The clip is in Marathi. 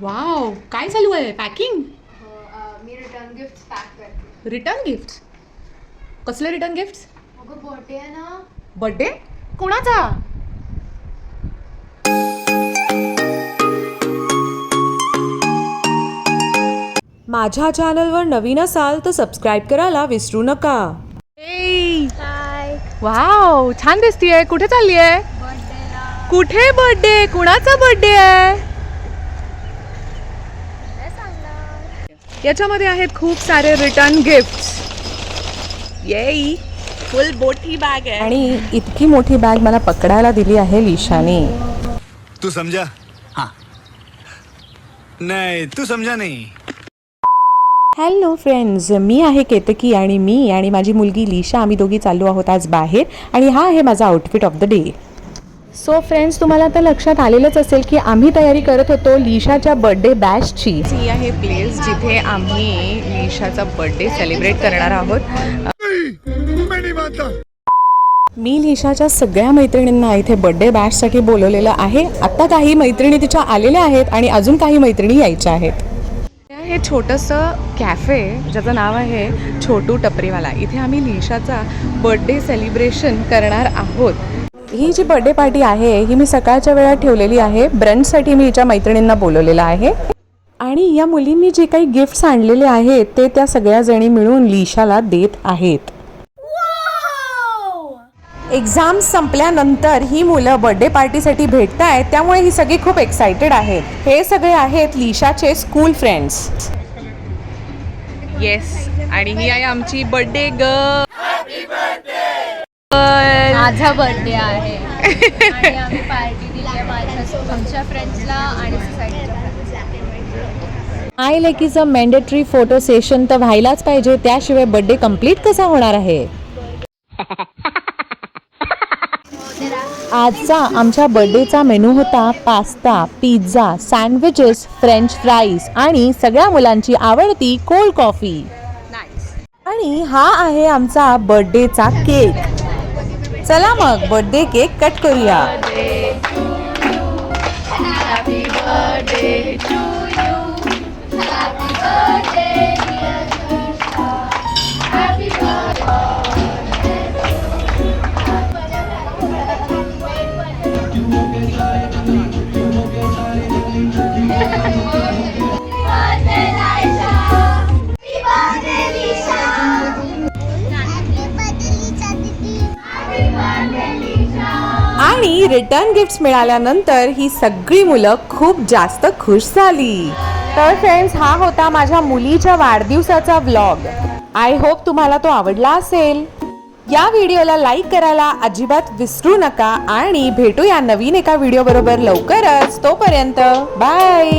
वाव काय चालू आहे? पॅकिंग हो, मी रिटर्न गिफ्ट पॅक करते. रिटर्न गिफ्ट कसले रिटर्न गिफ्ट अगं बर्थडे आहे ना. बर्थडे कोणाचा? माझ्या चॅनलवर नवीन असाल तर सबस्क्राईब करायला विसरू नका. वाव छान दिसतीये. कुठे चालली आहे बर्थडेला कुठे बर्थडे कुणाचा बर्थडे आहे? याच्यामध्ये आहेत खूप सारे रिटर्न गिफ्ट येई फुल मोठी बॅग आहे. आणि इतकी मोठी बॅग मला पकडायला दिली आहे लिशाने. तू समझा. हाँ. नहीं तू समझा नहीं. हॅलो फ्रेंड्स मी आहे केतकी आणि मी आणि माझी मुलगी लिशा आम्ही दोघी चाललो आहोत आज बाहेर आणि हा आहे माझा outfit of the day so friends तुम्हाला आता लक्षात आलेलंच असेल की आम्ही तयारी करत होतो लिशाच्या बर्थडे बॅचची ही आहे प्लेस जिथे आम्ही लिशाचा बर्थडे सेलिब्रेट करणार आहोत. मैं लिशाच्या सगळ्या मैत्रिणींना इथे बर्थडे बॅचसाठी बोलवलेलं आहे. आता काही मैत्रिणी तिच्या आलेल्या आहेत आणि अजून काही मैत्रिणी यायच्या आहेत. हे छोटंसं कॅफे ज्याचं नाव आहे छोटू टपरीवाला. इथे आम्ही लिशाचा बर्थडे सेलिब्रेशन करणार आहोत. ही जी बर्थडे पार्टी आहे ही मी सकाळच्या वेळात ठेवलेली आहे. ब्रंचसाठी मी हिच्या मैत्रिणींना बोलवलेलं आहे. आणि या मुलींनी जे काही गिफ्ट्स आणलेले आहेत ते त्या सगळ्या जणी मिळून लिशाला देत आहेत. एक्झाम संपल्यानंतर ही मुलं बर्थडे पार्टीसाठी भेटत आहेत त्यामुळे ही सगळी खूप एक्सायटेड आहेत. हे सगळे आहेत लिशाचे स्कूल फ्रेंड्स येस आणि ही आहे आमची बर्थडे ग माझा बर्थडे आहे. आणि आम्ही पार्टी दिली आहे माझ्या आमच्या फ्रेंड्सला आणि सोसायटीच्या आय लेकीचं मॅन्डेटरी फोटो सेशन तर व्हायलाच पाहिजे त्याशिवाय बर्थडे कंप्लीट कसा होणार आहे? आजचा आमच्या बर्थडेचा मेनू होता pasta pizza sandwiches french fries आणि सगळ्या मुलांची आवडती कोल्ड कॉफी आणि हा आहे आमचा बर्थडेचा केक चला मग बर्थडे केक कट करूया. आणि रिटर्न गिफ्ट्स मिळाल्यानंतर ही सगळी मुलं खूप जास्त खुश झाली. तर फ्रेंड्स हा होता माझ्या मुलीच्या वाढदिवसाचा व्लॉग आय होप तुम्हाला तो आवडला असेल. या व्हिडिओला लाईक करायला अजिबात विसरू नका आणि भेटूया नवीन एका व्हिडिओ बरोबर लवकरच. तोपर्यंत बाय